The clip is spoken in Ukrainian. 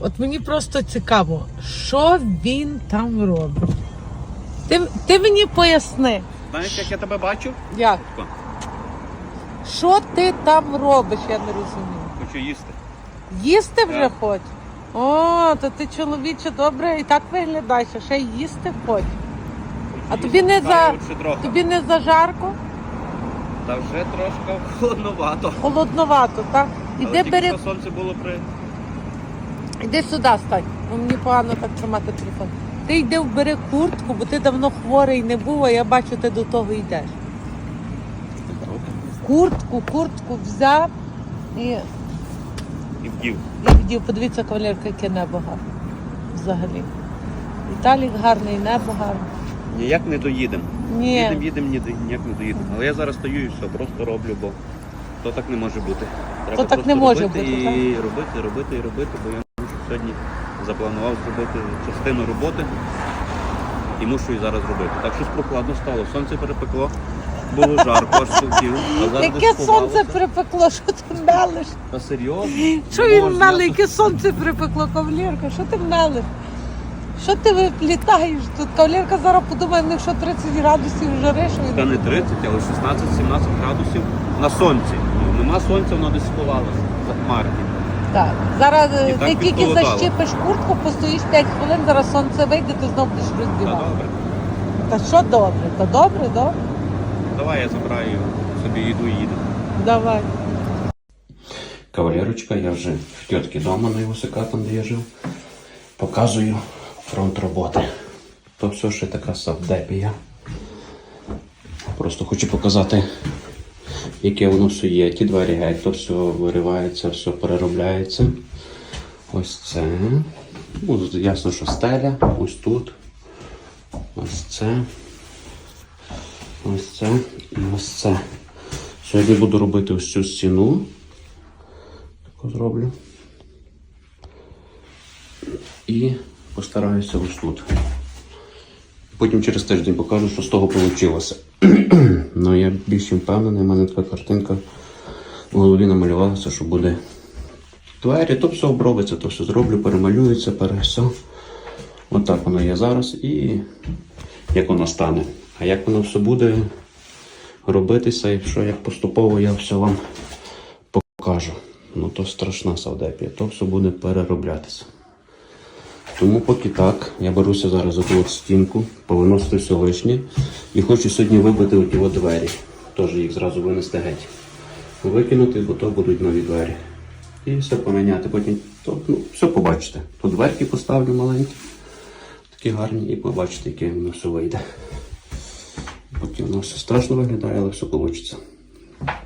От мені просто цікаво, що він там робить. Ти, ти мені поясни, Знаєш, як я тебе бачу? як? Що ти там робиш, я не розумію. Хочу їсти. Їсти вже хоч? О, то ти чоловіче добре і так виглядаєш, а ще й їсти хоч. А тобі не за тобі не за жарко? Та вже трошки холодновато. Холодновато, так? Але Іди тільки бери, сонце було при... іди сюди стань, бо мені погано так тримати телефон. Ти йди вбери куртку, бо ти давно хворий не був, а я бачу, ти до того йдеш. Куртку, куртку взяв і, І вдів. і вдів. Подивіться, кавалерка, яке небо гарне. Взагалі. Віталік гарний, небо гарне. Ніяк не доїдемо. Ні. Їдемо, їдемо, ні, ніяк не доїдемо. Але я зараз стою і все, просто роблю, бо то так не може бути. Треба То так просто не може робити бути, І робити, робити, і робити, бо я сьогодні запланував зробити частину роботи і мушу і зараз робити. Так щось прохладно стало, сонце перепекло, було жарко, аж сидів. Яке сонце припекло, що ти мелиш? Та серйозно? Що він Можна. меле, яке сонце припекло, кавалерка? Що ти мелиш? Що ти виплітаєш тут? Кавалерка зараз подумає, в них що 30 градусів жари, що Та не 30, але 16-17 градусів на сонці. Ну, нема сонця, воно десь сховалося за хмарки. Так. Зараз І е, так ти тільки похолодало. защіпиш куртку, постоїш 5 хвилин, зараз сонце вийде, ти знов будеш Та роздівати. добре. Та що добре? Та добре, добре? Давай я забираю собі їду і їду. Давай. Кавалерочка, я вже в тітки вдома на Івасика, там де я жив. Показую фронт роботи. То все ще така савдепія. Просто хочу показати, яке воно все є. Ті двері геть, то все виривається, все переробляється. Ось це. Ну, ясно, що стеля, ось тут. Ось це. Ось це і ось це. Сьогодні буду робити ось цю стіну. Таку зроблю. І постараюся ось тут. Потім через тиждень покажу, що з того вийшло. Ну я більш впевнений, в мене така картинка в голові намалювалася, що буде двері, то все обробиться, то все зроблю, перемалюється, пере все. Отак воно є зараз і як воно стане. А як воно все буде робитися і що як поступово я все вам покажу. Ну то страшна савдепія, то все буде перероблятися. Тому поки так, я беруся зараз за ту стінку, повиносити все лишнє. І хочу сьогодні вибити оті от двері. Теж їх зразу винести геть. Викинути, бо то будуть нові двері. І все поміняти. Потім то, ну, все побачите. Тут дверки поставлю маленькі, такі гарні, і побачите, яке воно все вийде. Потім воно все страшно виглядає, але все вийде.